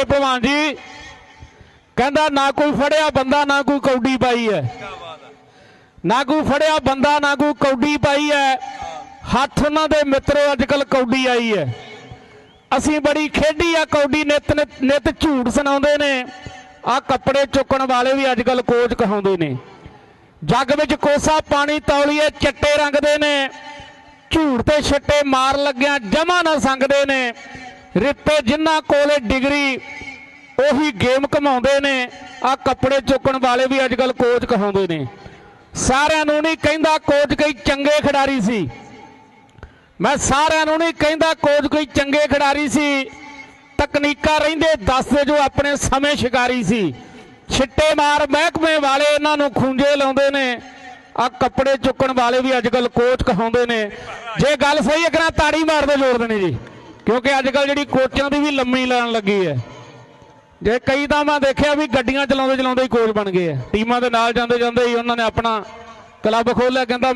ਇਹ ਭਲਵਾਨ ਜੀ, ਕਹਿੰਦਾ ਨਾ ਕੋਈ ਫੜਿਆ ਬੰਦਾ, ਨਾ ਕੋਈ ਕੌਡੀ ਪਾਈ ਹੈ। ਨਾ ਕੋਈ ਫੜਿਆ ਬੰਦਾ, ਨਾ ਕੋਈ ਕੌਡੀ ਪਾਈ ਹੈ। ਹੱਥ ਉਹਨਾਂ ਦੇ ਮਿੱਤਰੋ ਅੱਜ ਕੱਲ ਕੌਡੀ ਆਈ ਹੈ। ਅਸੀਂ ਬੜੀ ਖੇਡੀ ਆ ਕੌਡੀ, ਨਿਤ ਨਿਤ- ਝੂਠ ਸੁਣਾਉਂਦੇ ਨੇ। ਆ ਕੱਪੜੇ ਚੁੱਕਣ ਵਾਲੇ ਵੀ ਅੱਜ ਕੱਲ ਕੋਚ ਕਹਾਉਂਦੇ ਨੇ। ਜੱਗ ਵਿੱਚ ਕੋਸਾ ਪਾਣੀ ਤੌਲੀਏ, ਚਿੱਟੇ ਰੰਗ ਦੇ ਨੇ। ਝੂਠ ਤੇ ਛਿੱਟੇ ਮਾਰ ਲੱਗਿਆ ਜਮਾ ਨਾ ਸੰਗਦੇ ਨੇ। ਰਿੱਤੇ ਜਿਨ੍ਹਾਂ ਕੋਲੇ ਡਿਗਰੀ, ਉਹੀ ਗੇਮ ਕਮਾਉਂਦੇ ਨੇ ਆ ਕੱਪੜੇ ਚੁੱਕਣ ਵਾਲੇ ਵੀ ਅੱਜ ਕੱਲ ਕੋਚ ਕਹਾਉਂਦੇ ਨੇ। ਸਾਰਿਆਂ ਨੂੰ ਨਹੀਂ ਕਹਿੰਦਾ ਕੋਚ ਕਈ ਚੰਗੇ ਖਿਡਾਰੀ ਸੀ। ਮੈਂ ਸਾਰਿਆਂ ਨੂੰ ਨਹੀਂ ਕਹਿੰਦਾ ਕੋਚ ਕੋਈ ਚੰਗੇ ਖਿਡਾਰੀ ਸੀ। ਤਕਨੀਕਾਂ ਰਹਿੰਦੇ ਦੱਸਦੇ ਜੋ ਆਪਣੇ ਸਮੇਂ ਸ਼ਿਕਾਰੀ ਸੀ। ਛਿੱਟੇ ਮਾਰ ਮਹਿਕਮੇ ਵਾਲੇ ਇਹਨਾਂ ਨੂੰ ਖੁੰਝੇ ਲਾਉਂਦੇ ਨੇ। ਆ ਕੱਪੜੇ ਚੁੱਕਣ ਵਾਲੇ ਵੀ ਅੱਜ ਕੱਲ ਕੋਚ ਕਹਾਉਂਦੇ ਨੇ। ਜੇ ਗੱਲ ਸਹੀ ਹੈ ਕਰਾਂ ਤਾੜੀ ਮਾਰਦੇ ਜੋੜਦੇ ਨੇ ਜੀ। ਕਿਉਂਕਿ ਅੱਜ ਕੱਲ ਜਿਹੜੀ ਕੋਚਾਂ ਦੀ ਵੀ ਲੰਮੀ ਲਾਣ ਲੱਗੀ ਹੈ। ਜੇ ਕਈ ਤਾਂ ਮੈਂ ਦੇਖਿਆ ਵੀ ਗੱਡੀਆਂ ਚਲਾਉਂਦੇ ਚਲਾਉਂਦੇ ਹੀ ਕੋਚ ਬਣ ਗਏ ਆ। ਟੀਮਾਂ ਦੇ ਨਾਲ ਜਾਂਦੇ ਜਾਂਦੇ ਹੀ ਉਹਨਾਂ ਨੇ ਆਪਣਾ ਕਲੱਬ ਖੋਲ੍ਹਿਆ, ਕਹਿੰਦਾ